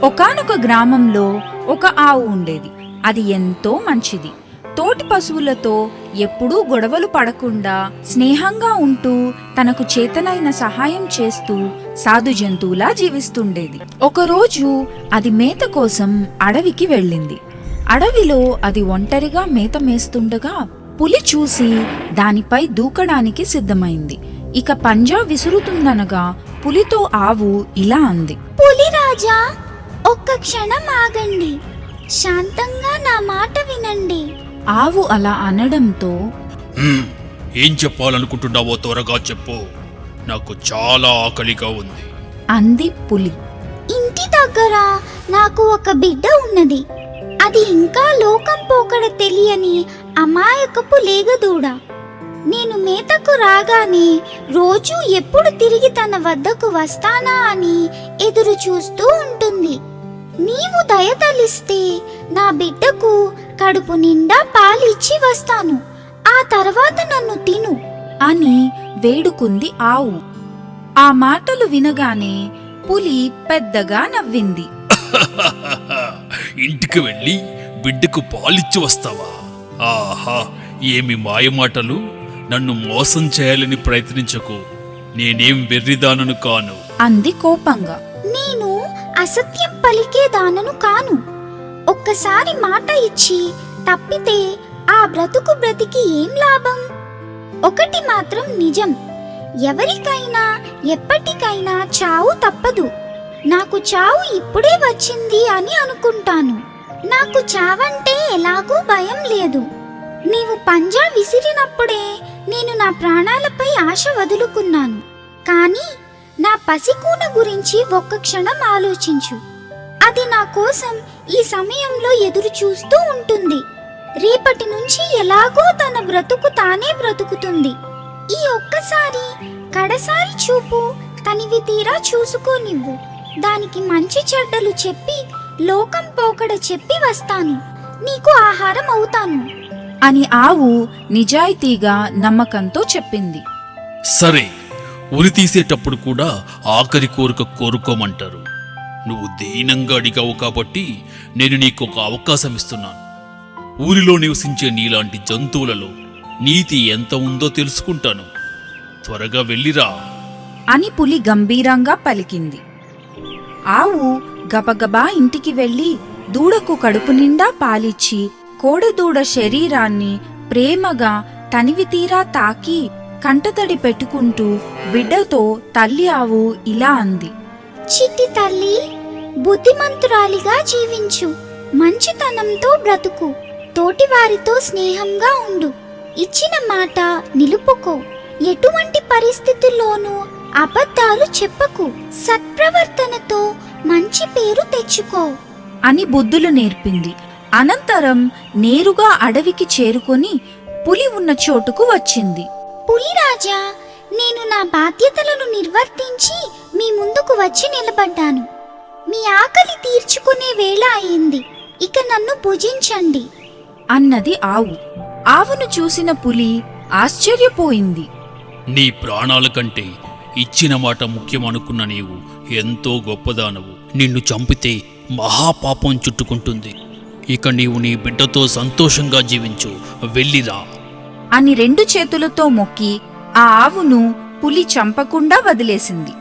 ఒకానొక గ్రామంలో ఒక ఆవు ఉండేది. అది ఎంతో మంచిది. తోటి పశువులతో ఎప్పుడూ గొడవలు పడకుండా స్నేహంగా ఉంటూ తనకు చేతనైన సహాయం చేస్తూ సాధు జంతువులా జీవిస్తుండేది. ఒకరోజు అది మేత కోసం అడవికి వెళ్ళింది. అడవిలో అది ఒంటరిగా మేత మేస్తుండగా పులి చూసి దానిపై దూకడానికి సిద్ధమైంది. ఇక పంజా విసురుతుందనగా పులితో ఆవు ఇలా అంది. పులిరాజా ఒక్క క్షణం ఆగండి. శాంతంగా నా మాట వినండి. ఆవు అలా అనడంతో హ్మ్, ఏం చెప్పాలనుకుంటున్నావో త్వరగా చెప్పు. నాకు చాలా ఆకలిగా ఉంది. అంది పులి. ఇంటి దగ్గర నాకు ఒక బిడ్డ ఉన్నది. అది ఇంకా లోకం పోకడ తెలియని అమాయకపు లేగదూడ. నేను మేతకు రాగానే రోజు ఎప్పుడు తిరిగి తన వద్దకు వస్తానా అని ఎదురు చూస్తూ ఉంటుంది. నీవు దయతలిస్తే నా బిడ్డకు కడుపు నిండా పాలిచ్చి వస్తాను. ఆ తర్వాత నన్ను తిను. అని వేడుకుంది ఆవు. ఆ మాటలు వినగానే పులి పెద్దగా నవ్వింది. ఇంటికి వెళ్ళి బిడ్డకు పాలిచ్చి వస్తావా? ఆహా ఏమి మాయమాటలు నన్ను మోసం చేయాలని ప్రయత్నించకు. నేనేం వెర్రిదానను కాను. అంది కోపంగా. నేను అసత్యం పలికేదానను కాను. ఒక్కసారి మాట ఇచ్చి తప్పితే ఆ బ్రతుకు బ్రతికి ఏం లాభం? ఒకటి మాత్రం నిజం. ఎవరికైనా ఎప్పటికైనా చావు తప్పదు. నాకు చావు ఇప్పుడే వచ్చింది అని అనుకుంటాను. నాకు చావంటే ఎలాగూ భయం లేదు. నీవు పంజా విసిరినప్పుడే నేను నా ప్రాణాలపై ఆశ వదులుకున్నాను. కానీ నా పసికూన గురించి ఒక్క క్షణం ఆలోచించు. అది నా కోసం ఈ సమయంలో ఎదురు చూస్తూ ఉంటుంది. రేపటి నుంచి ఎలాగో తన బ్రతుకు తానే బ్రతుకుతుంది. ఈ ఒక్కసారి కడసారి చూపు తనివి తీరా చూసుకోనివ్వు. దానికి మంచి చెడ్డలు చెప్పి లోకం పోకడ చెప్పి వస్తాను. నీకు ఆహారం అవుతాను. అని ఆవు నిజాయితీగా నమ్మకంతో చెప్పింది. సరే. ఉరి తీసేటప్పుడు కూడా ఆఖరి కోరిక కోరుకోమంటారు. నువ్వు దీనంగా అడిగావు కాబట్టి నేను నీకు ఒక అవకాశం ఇస్తున్నాను. ఊరిలో నివసించే నీలాంటి జంతువులలో నీతి ఎంత ఉందో తెలుసుకుంటాను. త్వరగా వెళ్ళిరా. అని పులి గంభీరంగా పలికింది. ఆవు గబగబా ఇంటికి వెళ్ళి దూడకు కడుపు నిండా పాలిచ్చి కోడెదూడ శరీరాన్ని ప్రేమగా తనివి తీరా తాకి కంటతడి పెట్టుకుంటూ బిడ్డతో తల్లి ఆవు ఇలా అంది. చిట్టి తల్లి బుద్ధిమంతురాలిగా జీవించు. మంచితనంతో బ్రతుకు. తోటివారితో స్నేహంగా ఉండు. ఇచ్చిన మాట నిలుపుకో. ఎటువంటి పరిస్థితుల్లోనూ అబద్ధాలు చెప్పకు. సత్ప్రవర్తనతో మంచి పేరు తెచ్చుకో. అని బుద్ధులు నేర్పింది. అనంతరం నేరుగా అడవికి చేరుకొని పులి ఉన్న చోటుకు వచ్చింది. పులిరాజా నేను నా బాధ్యతలను నిర్వర్తించి మీ ముందుకు వచ్చి నిలబడ్డాను. మీ ఆకలి తీర్చుకునే వేళ అయింది. ఇక నన్ను భుజించండి. అన్నది ఆవు. ఆవును చూసిన పులి ఆశ్చర్యపోయింది. నీ ప్రాణాల కంటే ఇచ్చిన మాట ముఖ్యమనుకున్న నీవు ఎంతో గొప్పదానవు. నిన్ను చంపితే మహాపాపం చుట్టుకుంటుంది. ఇక నీవు నీ బిడ్డతో సంతోషంగా జీవించు. వెళ్ళిరా. అని రెండు చేతులతో మొక్కి ఆ ఆవును పులి చంపకుండా వదిలేసింది.